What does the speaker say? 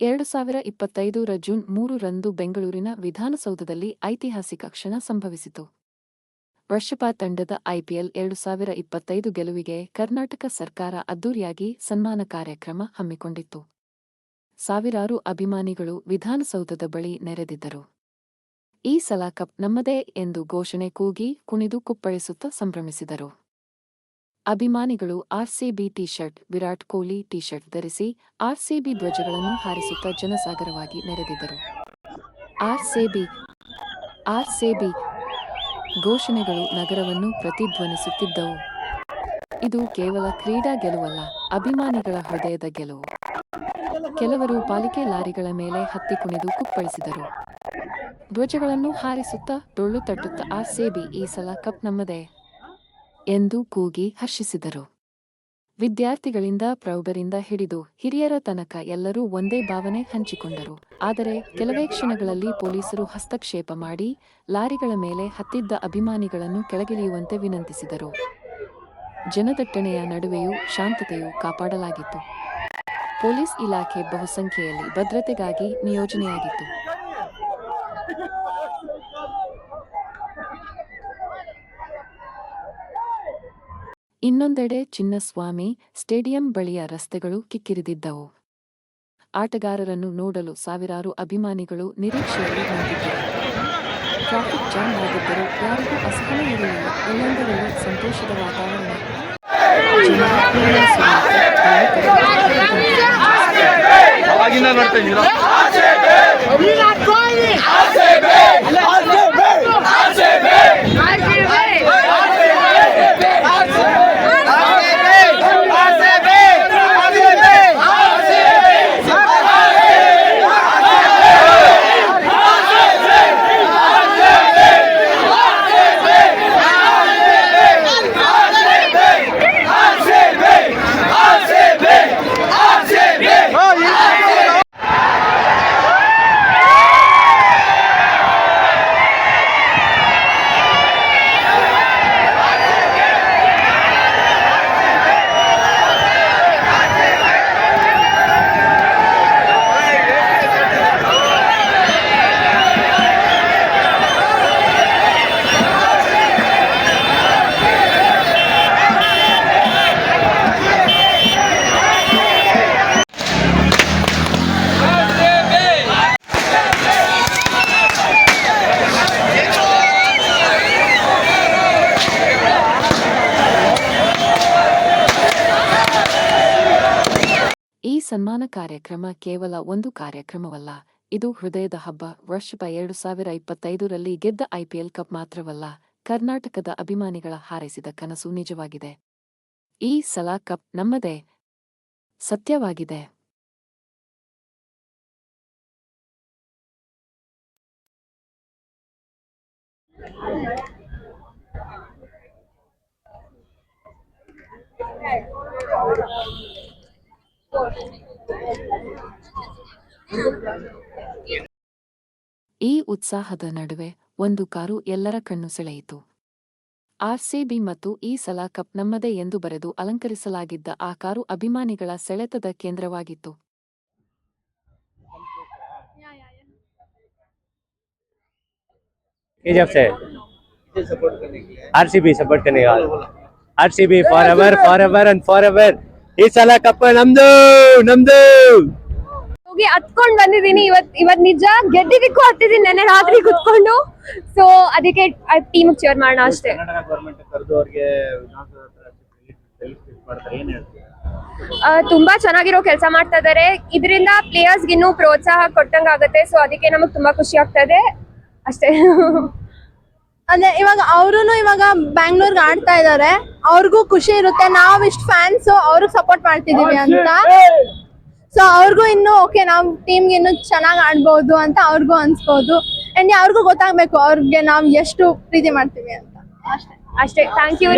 ಎರಡು ಸಾವಿರ ಇಪ್ಪತ್ತೈದರ ಜೂನ್ ಮೂರರಂದು ಬೆಂಗಳೂರಿನ ವಿಧಾನಸೌಧದಲ್ಲಿ ಐತಿಹಾಸಿಕ ಕ್ಷಣ ಸಂಭವಿಸಿತು. ವರ್ಷಪಾ ತಂಡದ ಐಪಿಎಲ್ ಎರಡು ಸಾವಿರ ಇಪ್ಪತ್ತೈದು ಗೆಲುವಿಗೆ ಕರ್ನಾಟಕ ಸರ್ಕಾರ ಅದ್ದೂರಿಯಾಗಿ ಸನ್ಮಾನ ಕಾರ್ಯಕ್ರಮ ಹಮ್ಮಿಕೊಂಡಿತ್ತು. ಸಾವಿರಾರು ಅಭಿಮಾನಿಗಳು ವಿಧಾನಸೌಧದ ಬಳಿ ನೆರೆದಿದ್ದರು. ಈ ಸಲ ಕಪ್ ನಮ್ಮದೇ ಎಂದು ಘೋಷಣೆ ಕೂಗಿ ಕುಣಿದು ಕುಪ್ಪಳಿಸುತ್ತಾ ಸಂಭ್ರಮಿಸಿದರು. ಅಭಿಮಾನಿಗಳು RCB T shirt Virat Kohli T shirt ಧರಿಸಿ ಆರ್ಸಿಬಿ ಧ್ವಜಗಳನ್ನು ಹಾರಿಸುತ್ತಾ ಜನಸಾಗರವಾಗಿ ನೆರೆದಿದ್ದರು. ಆರ್ಸಿಬಿ ಆರ್ಸಿಬಿ ಘೋಷಣೆಗಳು ನಗರವನ್ನು ಪ್ರತಿಧ್ವನಿಸುತ್ತಿದ್ದವು. ಇದು ಕೇವಲ ಕ್ರೀಡಾ ಗೆಲುವಲ್ಲ, ಅಭಿಮಾನಿಗಳ ಹೃದಯದ ಗೆಲುವು. ಕೆಲವರು ಪಾಲಿಕೆ ಲಾರಿಗಳ ಮೇಲೆ ಹತ್ತಿ ಕುಣಿದು ಕುಪ್ಪಳಿಸಿದರು. ಧ್ವಜಗಳನ್ನು ಹಾರಿಸುತ್ತಾ ಡೊಳ್ಳು ತಟ್ಟುತ್ತಾ ಆರ್ಸಿಬಿ ಈ ಸಲ ಕಪ್ ನಮ್ಮದೇ. ಎಂದು ಕೂಗಿ ಹರ್ಷಿಸಿದರು. ವಿದ್ಯಾರ್ಥಿಗಳಿಂದ, ಪ್ರೌಢರಿಂದ ಹಿಡಿದು ಹಿರಿಯರ ತನಕ ಎಲ್ಲರೂ ಒಂದೇ ಭಾವನೆ ಹಂಚಿಕೊಂಡರು. ಆದರೆ ಕೆಲವೇ ಕ್ಷಣಗಳಲ್ಲಿ ಪೊಲೀಸರು ಹಸ್ತಕ್ಷೇಪ ಮಾಡಿ, ಲಾರಿಗಳ ಮೇಲೆ ಹತ್ತಿದ್ದ ಅಭಿಮಾನಿಗಳನ್ನು ಕೆಳಗಿಳಿಯುವಂತೆ ವಿನಂತಿಸಿದರು. ಜನದಟ್ಟಣೆಯ ನಡುವೆಯೂ ಶಾಂತತೆಯು ಕಾಪಾಡಲಾಗಿತ್ತು. ಪೊಲೀಸ್ ಇಲಾಖೆ ಬಹುಸಂಖ್ಯೆಯಲ್ಲಿ ಭದ್ರತೆಗಾಗಿ ನಿಯೋಜನೆಯಾಗಿತ್ತು. ಇನ್ನೊಂದೆಡೆ ಚಿನ್ನಸ್ವಾಮಿ ಸ್ಟೇಡಿಯಂ ಬಳಿಯ ರಸ್ತೆಗಳು ಕಿಕ್ಕಿರಿದಿದ್ದವು. ಆಟಗಾರರನ್ನು ನೋಡಲು ಸಾವಿರಾರು ಅಭಿಮಾನಿಗಳು ನಿರೀಕ್ಷೆಯಲ್ಲಿ ಬಂದಿದ್ದರು ಟ್ರಾಫಿಕ್ ಜಾಮ್ ಆಗಿದ್ದರೂ ಯಾರಿಗೂ ಅಸಹನೆ ಇರಲಿಲ್ಲ. ಎಲ್ಲೆಂದರಲ್ಲಿ ಸಂತೋಷದ ವಾತಾವರಣ. ಅವಾಗಿಂದ ನೋಡ್ತಾ ಸನ್ಮಾನ ಕಾರ್ಯಕ್ರಮ ಕೇವಲ ಒಂದು ಕಾರ್ಯಕ್ರಮವಲ್ಲ, ಇದು ಹೃದಯದ ಹಬ್ಬ. ವರ್ಷ ಎರಡು ಸಾವಿರ ಇಪ್ಪತ್ತೈದರಲ್ಲಿ ಗೆದ್ದ ಐಪಿಎಲ್ ಕಪ್ ಮಾತ್ರವಲ್ಲ, ಕರ್ನಾಟಕದ ಅಭಿಮಾನಿಗಳ ಹಾರೈಸಿದ ಕನಸು ನಿಜವಾಗಿದೆ. ಈ ಸಲ ಕಪ್ ನಮ್ಮದೇ ಸತ್ಯವಾಗಿದೆ. ಈ ಉತ್ಸಾಹದ ನಡುವೆ ಒಂದು ಕಾರು ಎಲ್ಲರ ಕಣ್ಣು ಸೆಳೆಯಿತು ಆರ್ಸಿಬಿ ಮತ್ತು ಈ ಸಲ ಕಪ್ ನಮ್ಮದೇ ಎಂದು ಬರೆದು ಅಲಂಕರಿಸಲಾಗಿದ್ದ ಆ ಕಾರು ಅಭಿಮಾನಿಗಳ ಸೆಳೆತದ ಕೇಂದ್ರವಾಗಿತ್ತು केजीएफ से आरसीबी सपोर्ट करने का RCB forever forever and forever ಈ ಸಲ ಕಪ್ಪ ನಮ್ದು ನಮ್ದು. ಹೋಗಿ ಹತ್ಕೊಂಡ್ ಬಂದಿದ್ದೀನಿ. ಇವತ್ ಇವತ್ ನಿಜ ಗೆದ್ದಿದ್ದಕ್ಕೂ ಹತ್ತಿದ್ದೀನಿ. ನೆನ್ನೆ ರಾತ್ರಿ ಕುತ್ಕೊಂಡು. ಸೊ ಅದಕ್ಕೆ ಟೀಮ್ ಚೇರ್ ಮಾಡೋಣ ಅಷ್ಟೇ. ತುಂಬಾ ಚೆನ್ನಾಗಿರೋ ಕೆಲಸ ಮಾಡ್ತಾ ಇದಾರೆ. ಇದರಿಂದ ಪ್ಲೇಯರ್ಸ್ ಇನ್ನೂ ಪ್ರೋತ್ಸಾಹ ಕೊಟ್ಟಂಗ ಆಗುತ್ತೆ ಸೊ ಅದಕ್ಕೆ ನಮಗ್ ತುಂಬಾ ಖುಷಿ ಆಗ್ತಾ ಇದೆ. ಅಷ್ಟೇ. ಅಂದ್ರೆ ಇವಾಗ ಅವರು ಇವಾಗ ಬ್ಯಾಂಗ್ಳೂರ್ಗೆ ಆಡ್ತಾ ಇದಾರೆ. ಅವ್ರಿಗೂ ಖುಷಿ ಇರುತ್ತೆ. ನಾವ್ ಇಷ್ಟ ಫ್ಯಾನ್ಸ್ ಅವ್ರಿಗೆ ಸಪೋರ್ಟ್ ಮಾಡ್ತಿದೀವಿ ಅಂತ. ಸೊ ಅವ್ರಿಗೂ ಇನ್ನು ಓಕೆ ನಾವ್ ಟೀಮ್ಗೆ ಇನ್ನು ಚೆನ್ನಾಗ್ ಆಡ್ಬಹುದು ಅಂತ ಅವ್ರಿಗೂ ಅನ್ಸ್ಬೋದು. ಅಂಡ್ ಅವ್ರಿಗೂ ಗೊತ್ತಾಗ್ಬೇಕು ಅವ್ರಿಗೆ ನಾವ್ ಎಷ್ಟು ಪ್ರೀತಿ ಮಾಡ್ತೀವಿ ಅಂತ. ಅಷ್ಟೇ. ಅಷ್ಟೇ. Thank you